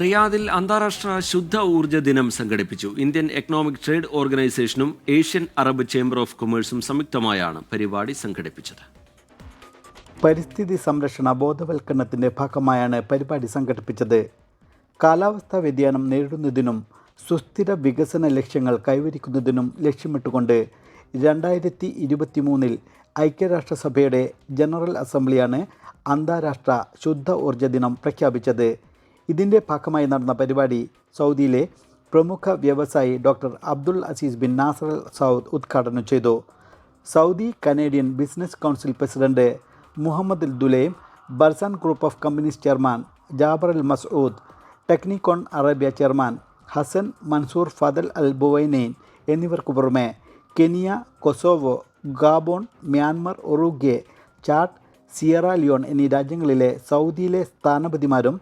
റിയാദിൽ അന്താരാഷ്ട്ര ശുദ്ധ ഊർജ ദിനം സംഘടിപ്പിച്ചു. ഇന്ത്യൻ എക്കണോമിക് ട്രേഡ് ഓർഗനൈസേഷനും ഏഷ്യൻ അറബ് ചേംബർ ഓഫ് കൊമേഴ്സും സംയുക്തമായാണ് പരിപാടി സംഘടിപ്പിച്ചത്. പരിസ്ഥിതി സംരക്ഷണ ബോധവൽക്കരണത്തിന്റെ ഭാഗമായാണ് പരിപാടി സംഘടിപ്പിച്ചത്. കാലാവസ്ഥാ വ്യതിയാനം നേരിടുന്നതിനും സുസ്ഥിര വികസന ലക്ഷ്യങ്ങൾ കൈവരിക്കുന്നതിനും ലക്ഷ്യമിട്ടുകൊണ്ട് രണ്ടായിരത്തി ഇരുപത്തി മൂന്നിൽ ഐക്യരാഷ്ട്രസഭയുടെ ജനറൽ അസംബ്ലിയാണ് അന്താരാഷ്ട്ര ശുദ്ധ ഊർജ ദിനം പ്രഖ്യാപിച്ചത്. ഇതിന്റെ ഭാഗമായി നടന്ന പരിപാടി സൗദിയിലെ പ്രമുഖ വ്യവസായി doctor Abdul Aziz bin Nasser Saud ഉദ്ഘാടനം ചെയ്തു. Saudi Canadian business council president Muhammad Dulaim Barzan group of companies chairman Jabir Al Masood Technicon Arabia chairman Hassan Mansour Fadal Al Buwainain എന്നിവർക്ക് പുറമെ Kenya Kosovo Gabon Myanmar Uruguay Chad Sierra Leone എന്നീ രാജ്യങ്ങളിലെ സൗദിയിലെ സ്ഥാനപതിമാരും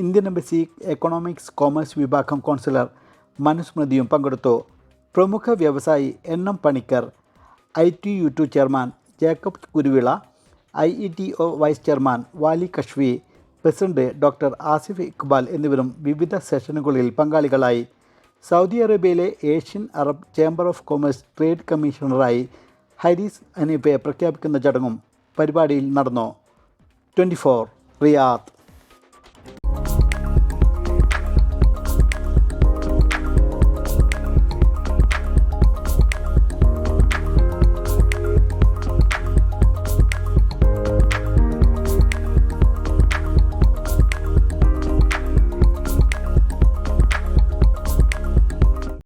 Indian embassy economics commerce വിഭാഗം counsellor മനുസ്മൃതിയും പങ്കെടുത്തു പ്രമുഖ വ്യവസായി എണ്ണം Panicker I T U two chairman Jacob Kuruvila I E T O vice chairman Valley കഷ്വി പ്രസിഡന്റ് ഡോക്ടർ ആസിഫ് ഇക്ബാൽ എന്നിവരും വിവിധ സെഷനുകളിൽ പങ്കാളികളായി. സൗദി അറേബ്യയിലെ Asian Arab chamber of commerce trade കമ്മീഷണറായി ഹരീസ് അനീബെ പ്രഖ്യാപിക്കുന്ന ചടങ്ങും പരിപാടിയിൽ നടന്നു. Twenty four Riyadh.